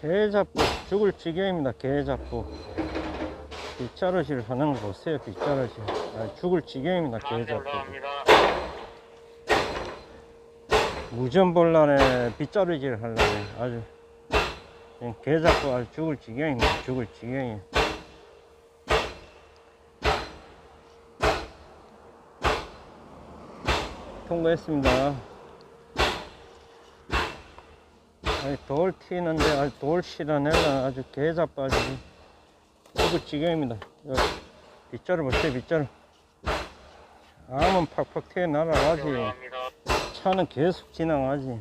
개잡고 죽을 지경입니다 개잡고 빗자루질 하는 거 보세요 빗자루질 아, 죽을 지경입니다 개잡고. 무전본란에 빗자루질 하려고 아주 그냥 개 잡고 아주 죽을 지경입니다 죽을 지경이. 통과했습니다 아니 돌 튀는데 아주 돌 실어내려 아주 개 잡고 아주 죽을 지경입니다 빗자루 보세요 빗자루 암은 팍팍 튀어 날아가지. 차는 계속 지나가지.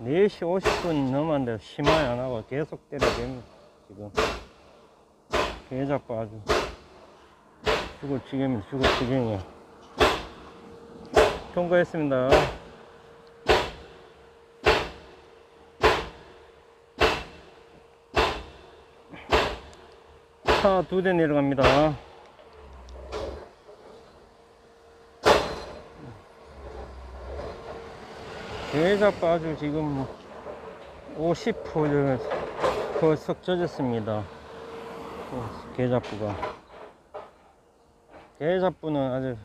4시 50분 넘었는데 심하게 안 하고 계속 때려댑니다, 지금. 개 잡고 아주. 죽을 지경이 죽을 지경이야. 통과했습니다. 차 두 대 내려갑니다. 개잡고 아주 지금 50% 벌써 젖었습니다. 개잡부가. 개잡부는 아주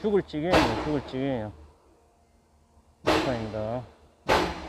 죽을 찌개예요. 죽을 찌개예요. 감사합니다.